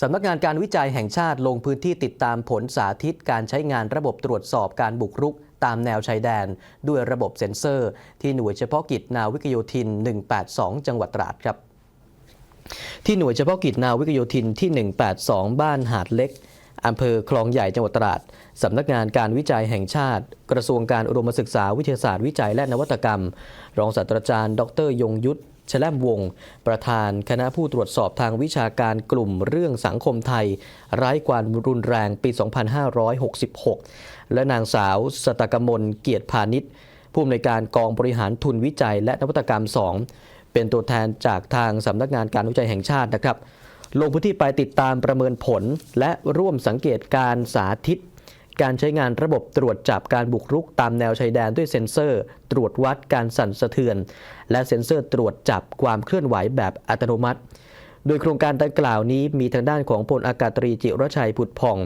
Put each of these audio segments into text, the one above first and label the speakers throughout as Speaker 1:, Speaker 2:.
Speaker 1: สำนักงานการวิจัยแห่งชาติลงพื้นที่ติดตามผลสาธิตการใช้งานระบบตรวจสอบการบุกรุกตามแนวชายแดน ด้วยระบบเซ็นเซอร์ ที่หน่วยเฉพาะกิจนาวิกโยธิน 182 จังหวัดตราดครับ ที่หน่วยเฉพาะกิจนาวิกโยธินที่ 182 บ้านหาดเล็กอำเภอคลองใหญ่จังหวัดตราดสำนักงานการวิจัยแห่งชาติ กระทรวงการอุดมศึกษาวิทยาศาสตร์วิจัยและนวัตกรรม รองศาสตราจารย์ ดรยงยุทธ แล่มวง ประธานคณะผู้ตรวจสอบทางวิชาการกลุ่มเรื่องสังคมไทยไร้ความรุนแรงปี 2566 และนางสาวสตกมลเกียรติพาณิชย์ผู้อำนวยการกองบริหารทุนวิจัย และนวัตกรรม 2 เป็นตัวแทนจากทางสำนักงานการวิจัยแห่งชาตินะครับ ลงพื้นที่ไปติดตามประเมินผล และร่วมสังเกตการสาธิต การใช้งานระบบตรวจจับการบุกรุกตามแนวชายแดนด้วยเซ็นเซอร์ ตรวจวัดการสั่นสะเทือน และเซ็นเซอร์ตรวจจับความเคลื่อนไหวแบบอัตโนมัติ โดยโครงการดังกล่าวนี้มีทางด้านของพลอากาศตรีจิรชัยผุดผ่อง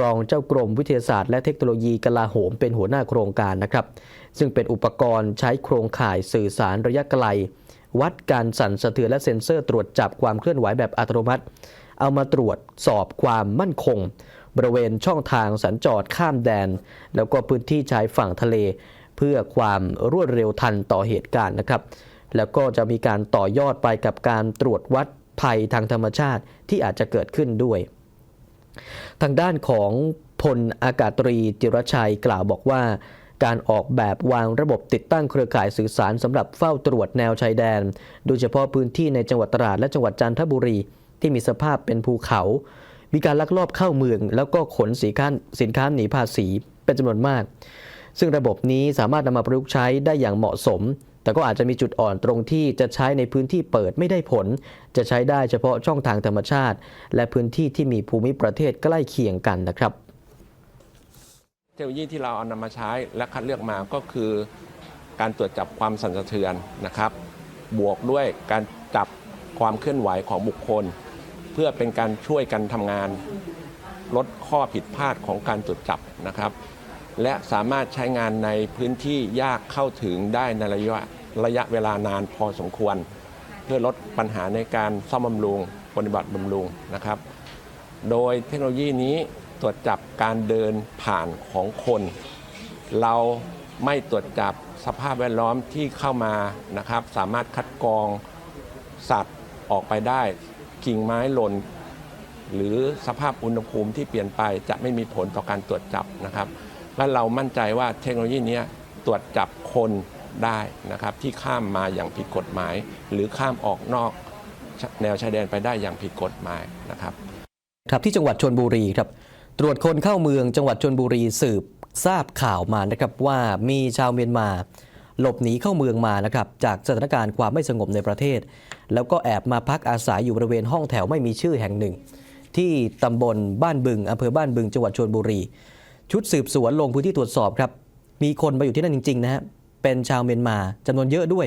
Speaker 1: รองเจ้ากรมวิทยาศาสตร์และเทคโนโลยีกลาโหมเป็นหัวหน้าโครงการนะครับ ซึ่งเป็นอุปกรณ์ใช้โครงข่ายสื่อสารระยะไกล วัดการสั่นสะเทือนและเซ็นเซอร์ตรวจจับความเคลื่อนไหวแบบอัตโนมัติ เอามาตรวจสอบความมั่นคง บริเวณช่องทางสัญจรข้ามแดน แล้วก็พื้นที่ชายฝั่งทะเล เพื่อความรวดเร็วทันต่อเหตุการณ์นะครับ แล้วก็จะมีการต่อยอดไปกับการตรวจวัดภัยทางธรรมชาติที่อาจจะเกิดขึ้นด้วย ทางด้านของพลอากาศตรีจิรชัยกล่าวบอกว่า การออกแบบวางระบบติดตั้งเครือข่ายสื่อสารสำหรับเฝ้าตรวจแนวชายแดน โดยเฉพาะพื้นที่ในจังหวัดตราดและจังหวัดจันทบุรีที่มีสภาพเป็นภูเขา มีการลักลอบเข้าเมือง แล้วก็ขนสินค้าสินค้าหนีภาษีเป็นจำนวนมาก ซึ่งระบบนี้สามารถนำมาประยุกต์ใช้ได้อย่างเหมาะสม แต่ก็อาจจะมีจุดอ่อนตรงที่จะใช้ในพื้นที่เปิดไม่ได้ผล จะใช้ได้เฉพาะช่องทางธรรมชาติ และพื้นที่ที่มีภูมิประเทศใกล้เคียงกันนะครับ
Speaker 2: เทคโนโลยีที่เราเอานำมาใช้และคัดเลือกมาก็คือการตรวจจับความสั่นสะเทือนนะครับ บวกด้วยการจับความเคลื่อนไหวของบุคคล เพื่อเป็นการช่วยกันทำงาน ลดข้อผิดพลาดของการตรวจจับนะครับ และสามารถใช้งานในพื้นที่ยากเข้าถึงได้ในระยะระยะเวลานานพอสมควร เพื่อลดปัญหาในการซ่อมบำรุงปฏิบัติบำรุงนะครับ โดยเทคโนโลยีนี้ตรวจจับการเดินผ่านของคน เราไม่ตรวจจับสภาพแวดล้อมที่เข้ามานะครับ สามารถคัดกรองสัตว์ออกไปได้ กิ่งไม้หล่นหรือสภาพอุณหภูมิที่เปลี่ยนไปจะไม่มีผลต่อการตรวจจับนะครับ และเรามั่นใจว่าเทคโนโลยีนี้ตรวจจับคนได้นะครับที่ข้ามมาอย่างผิดกฎหมาย หรือข้ามออกนอกแนวชายแดนไปได้อย่างผิดกฎหมายนะครับ
Speaker 1: ครับที่จังหวัดชนบุรีครับ ตรวจคนเข้าเมืองจังหวัดชนบุรีสืบทราบข่าวมานะครับว่ามีชาวเมียนมา หลบหนีเข้าเมืองมานะครับจากสถานการณ์ความไม่สงบในประเทศ แล้วก็แอบมาพักอาศัยอยู่บริเวณห้องแถวไม่มีชื่อแห่งหนึ่ง ที่ตำบลบ้านบึงอำเภอบ้านบึงจังหวัดชนบุรี ชุดสืบสวนลงพื้นที่ตรวจสอบครับ มีคนมาอยู่ที่นั่นจริงๆนะฮะเป็นชาวเมียนมาจำนวนเยอะด้วย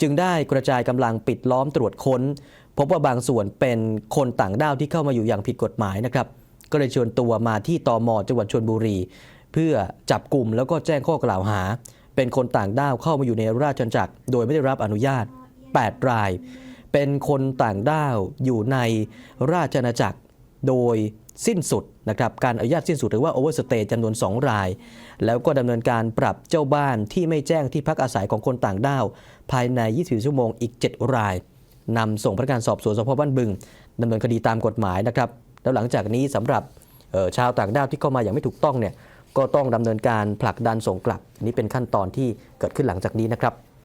Speaker 1: จึงได้กระจายกำลังปิดล้อมตรวจค้น พบว่าบางส่วนเป็นคนต่างด้าวที่เข้ามาอยู่อย่างผิดกฎหมายนะครับก็เลยเชิญตัวมาที่ตมจังหวัดชลบุรี เพื่อจับกลุ่มแล้วก็แจ้งข้อกล่าวหา เป็นคนต่างด้าวเข้ามาอยู่ในราชอาณาจักร โดยไม่ได้รับอนุญาต 8 ราย เป็นคนต่างด้าวอยู่ในราชอาณาจักรโดยสิ้นสุดนะครับการอนุญาตสิ้นสุดหรือว่าโอเวอร์สเตย์จำนวน 2 ราย แล้วก็ดำเนินการปรับเจ้าบ้านที่ไม่แจ้งที่พักอาศัยของคนต่างด้าว ภายใน 24 ชั่วโมงอีก 7 รายนำส่งพนักงานสอบสวนสพบ้านบึงดำเนินคดีตามกฎหมายนะครับ แล้วหลังจากนี้สำหรับชาวต่างด้าวที่เข้ามาอย่างไม่ถูกต้องเนี่ย ก็ต้องดำเนินการผลักดันส่งกลับ นี่เป็นขั้นตอนที่เกิดขึ้นหลังจากนี้นะครับ